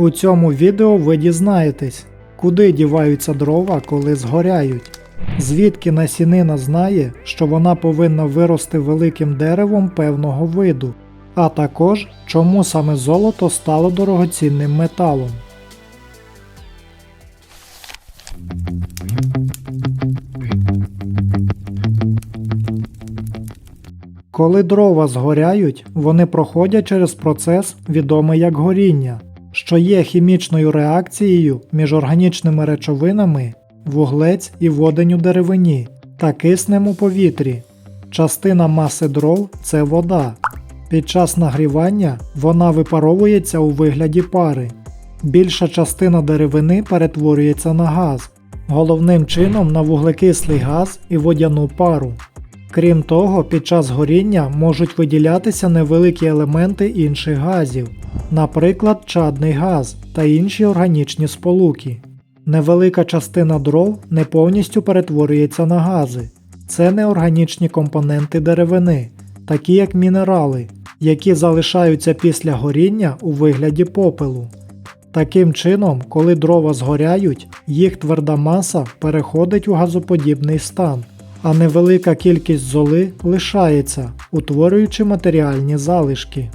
У цьому відео ви дізнаєтесь, куди діваються дрова, коли згоряють, звідки насінина знає, що вона повинна вирости великим деревом певного виду, а також чому саме золото стало дорогоцінним металом. Коли дрова згоряють, вони проходять через процес, відомий як горіння, що є хімічною реакцією між органічними речовинами, вуглець і водень у деревині та киснем у повітрі. Частина маси дров це вода. Під час нагрівання вона випаровується у вигляді пари. Більша частина деревини перетворюється на газ, головним чином на вуглекислий газ і водяну пару. Крім того, під час горіння можуть виділятися невеликі елементи інших газів, наприклад, чадний газ та інші органічні сполуки. Невелика частина дров не повністю перетворюється на гази. Це неорганічні компоненти деревини, такі як мінерали, які залишаються після горіння у вигляді попелу. Таким чином, коли дрова згоряють, їх тверда маса переходить у газоподібний стан, а невелика кількість золи лишається, утворюючи матеріальні залишки.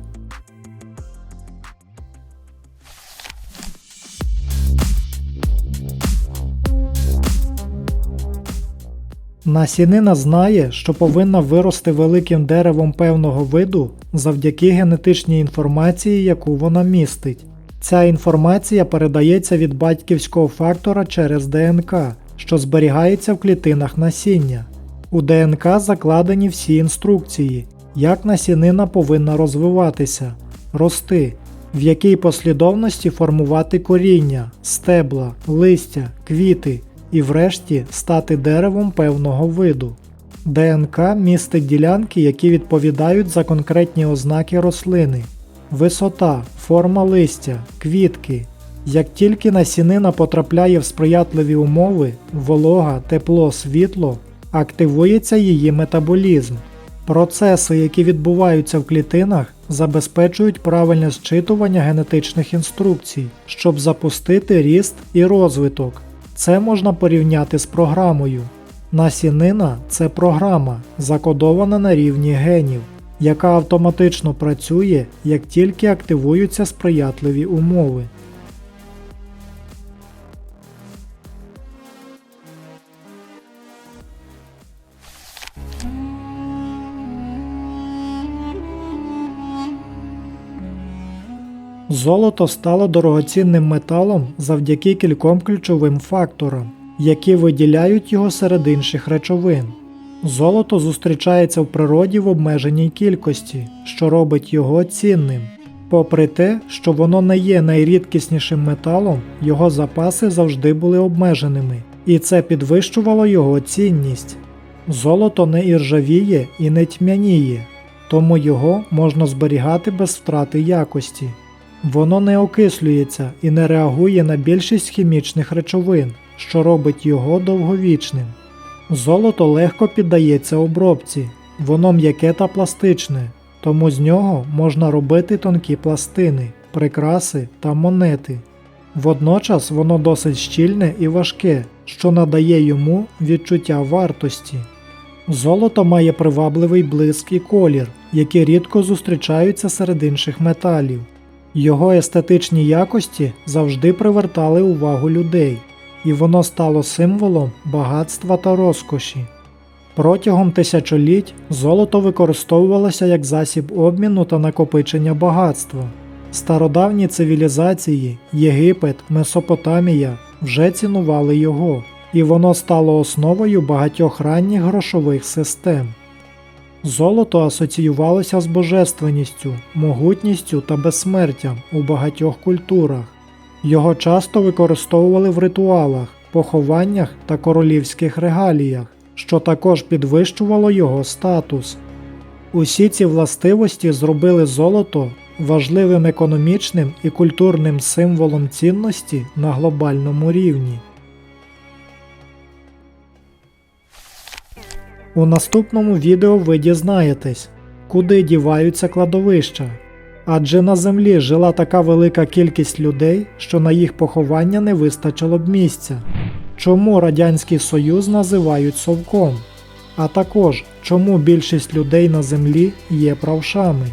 Насінина знає, що повинна вирости великим деревом певного виду завдяки генетичній інформації, яку вона містить. Ця інформація передається від батьківського фактора через ДНК, що зберігається в клітинах насіння. У ДНК закладені всі інструкції, як насінина повинна розвиватися, рости, в якій послідовності формувати коріння, стебла, листя, квіти і врешті стати деревом певного виду. ДНК містить ділянки, які відповідають за конкретні ознаки рослини, висота, форма листя, квітки. Як тільки насінина потрапляє в сприятливі умови, волога, тепло, світло, активується її метаболізм. Процеси, які відбуваються в клітинах, забезпечують правильне зчитування генетичних інструкцій, щоб запустити ріст і розвиток. Це можна порівняти з програмою. Насінина це програма, закодована на рівні генів, яка автоматично працює, як тільки активуються сприятливі умови. Золото стало дорогоцінним металом завдяки кільком ключовим факторам, які виділяють його серед інших речовин. Золото зустрічається в природі в обмеженій кількості, що робить його цінним. Попри те, що воно не є найрідкіснішим металом, його запаси завжди були обмеженими, і це підвищувало його цінність. Золото не іржавіє і не тьмяніє, тому його можна зберігати без втрати якості. Воно не окислюється і не реагує на більшість хімічних речовин, що робить його довговічним. Золото легко піддається обробці, воно м'яке та пластичне, тому з нього можна робити тонкі пластини, прикраси та монети. Водночас воно досить щільне і важке, що надає йому відчуття вартості. Золото має привабливий блиск і колір, які рідко зустрічаються серед інших металів. Його естетичні якості завжди привертали увагу людей, і воно стало символом багатства та розкоші. Протягом тисячоліть золото використовувалося як засіб обміну та накопичення багатства. Стародавні цивілізації Єгипет, Месопотамія вже цінували його, і воно стало основою багатьох ранніх грошових систем. Золото асоціювалося з божественністю, могутністю та безсмертям у багатьох культурах. Його часто використовували в ритуалах, похованнях та королівських регаліях, що також підвищувало його статус. Усі ці властивості зробили золото важливим економічним і культурним символом цінності на глобальному рівні. У наступному відео ви дізнаєтесь, куди діваються кладовища, Адже на землі жила така велика кількість людей, що на їх поховання не вистачило б місця. Чому Радянський Союз називають совком? А також чому більшість людей на землі є правшами?